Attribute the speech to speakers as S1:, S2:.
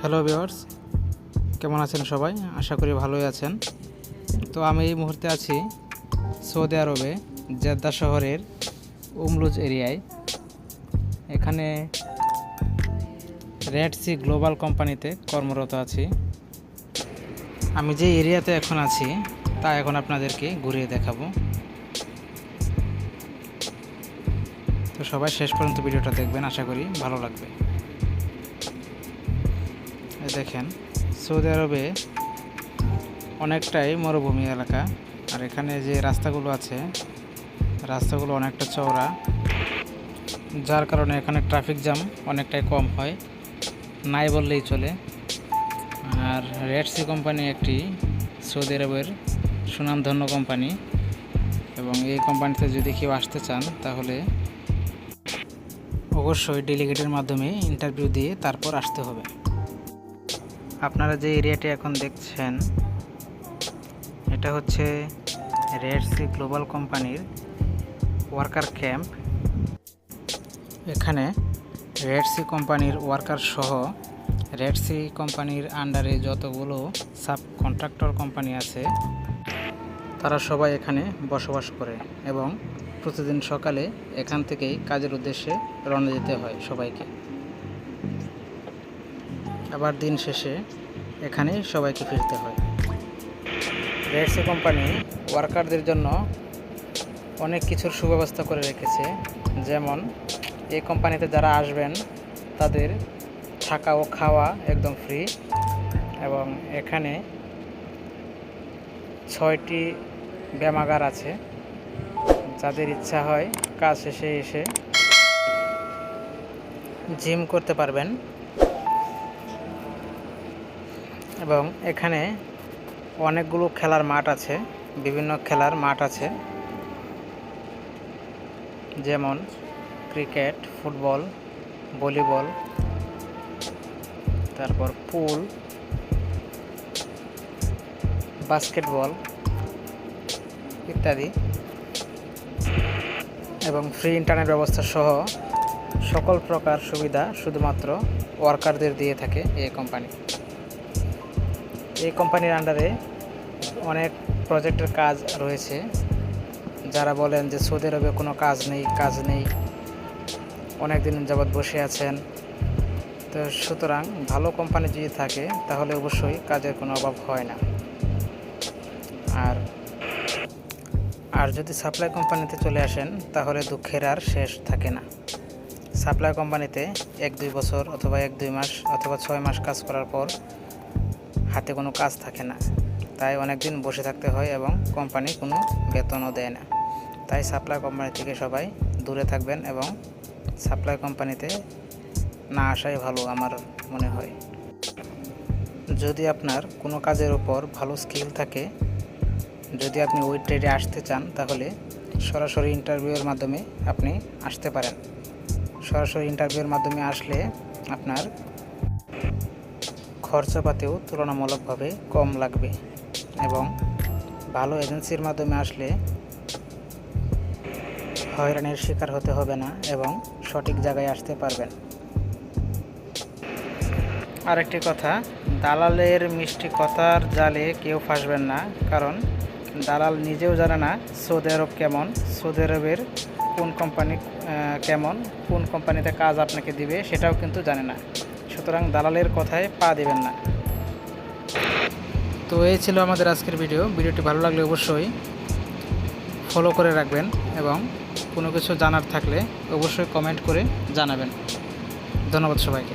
S1: Hello viewers কেমন আছেন সবাই? আশা করি ভালোই আছেন। তো আমি এই মুহূর্তে আছি সৌদি আরবে, জেদ্দা শহরের উমলুজ এরিয়ায়। এখানে রেড সি গ্লোবাল কোম্পানিতে কর্মরত আছি। আমি যে এরিয়াতে এখন আছি, তা এখন আপনাদেরকে ঘুরিয়ে দেখাবো। তো সবাই শেষ পর্যন্ত ভিডিওটা দেখবেন, আশা করি ভালো লাগবে। দেখেন, সৌদি আরবে অনেকটাই মরুভূমি এলাকা। আর এখানে যে রাস্তাগুলো আছে, রাস্তাগুলো অনেকটা চওড়া, যার কারণে এখানে ট্রাফিক জ্যাম অনেকটাই কম হয়, নাই বললেই চলে। আর রেড সি কোম্পানি একটি সৌদি আরবের সুনামধন্য কোম্পানি। এবং এই কোম্পানিতে যদি কেউ আসতে চান, তাহলে অবশ্যই ডেলিগেটের মাধ্যমে ইন্টারভিউ দিয়ে তারপর আসতে হবে। আপনারা যে এরিয়াটি এখন দেখছেন, এটা হচ্ছে রেড সি গ্লোবাল কোম্পানির ওয়ার্কার ক্যাম্প এখানে রেড সি কোম্পানির ওয়ার্কার সহ রেড সি কোম্পানির আন্ডারে যতগুলো সাব কন্ট্রাক্টর কোম্পানি আছে, তারা সবাই এখানে বসবাস করে এবং প্রতিদিন সকালে এখান থেকেই কাজের উদ্দেশ্যে রওনা যেতে হয় সবাইকে। আবার দিন শেষে এখানে সবাইকে ফিরতে হয়। রেডসি কোম্পানি ওয়ার্কারদের জন্য অনেক কিছুর সুব্যবস্থা করে রেখেছে। যেমন, এই কোম্পানিতে যারা আসবেন, তাদের থাকা ও খাওয়া একদম ফ্রি এবং এখানে ছয়টি ব্যামাগার আছে। যাদের ইচ্ছা হয় কাজ শেষে এসে জিম করতে পারবেন। এবং এখানে অনেকগুলো খেলার মাঠ আছে, বিভিন্ন খেলার মাঠ আছে। যেমন ক্রিকেট, ফুটবল, ভলিবল, তারপর পুল, বাস্কেটবল ইত্যাদি। এবং ফ্রি ইন্টারনেট ব্যবস্থা সহ সকল প্রকার সুবিধা শুধুমাত্র ওয়ার্কারদের দিয়ে থাকে এই কোম্পানি। এই কোম্পানির আন্ডারে অনেক প্রজেক্টের কাজ রয়েছে। যারা বলেন যে সৌদি আরবে কোনো কাজ নেই কাজ নেই, অনেক দিন যাবৎ বসে আছেন। তো সুতরাং ভালো কোম্পানি যদি থাকে, তাহলে অবশ্যই কাজের কোনো অভাব হয় না। আর আর যদি সাপ্লাই কোম্পানিতে চলে আসেন, তাহলে দুঃখের আর শেষ থাকে না। সাপ্লাই কোম্পানিতে এক দুই বছর অথবা এক দুই মাস অথবা ছয় মাস কাজ করার পর হাতে কোনো কাজ থাকে না। তাই অনেক দিন বসে থাকতে হয় এবং কোম্পানি কোনো বেতনও দেয় না। তাই সাপ্লাই কোম্পানি থেকে সবাই দূরে থাকবেন এবং সাপ্লাই কোম্পানিতে না আসাই ভালো আমার মনে হয়। যদি আপনার কোনো কাজের উপর ভালো স্কিল থাকে, যদি আপনি ওই ট্রেডে আসতে চান, তাহলে সরাসরি ইন্টারভিউয়ের মাধ্যমে আপনি আসতে পারেন। সরাসরি ইন্টারভিউয়ের মাধ্যমে আসলে আপনার খরচাপাতিও তুলনামূলকভাবে কম লাগবে এবং ভালো এজেন্সির মাধ্যমে আসলে হয়রানির শিকার হতে হবে না এবং সঠিক জায়গায় আসতে পারবেন। আরেকটি কথা, দালালের মিষ্টি কথার জালে কেউ ফাঁসবেন না, কারণ দালাল নিজেও জানে না সৌদি আরব কেমন, সৌদি আরবের কোন কোম্পানি কেমন, কোন কোম্পানিতে কাজ আপনাকে দিবে সেটাও কিন্তু জানে না। সুতরাং দালালের কথায় পা দেবেন না। তো এই ছিল আমাদের আজকের ভিডিও। ভিডিওটি ভালো লাগলে অবশ্যই ফলো করে রাখবেন এবং কোনো কিছু জানার থাকলে অবশ্যই কমেন্ট করে জানাবেন। ধন্যবাদ সবাইকে।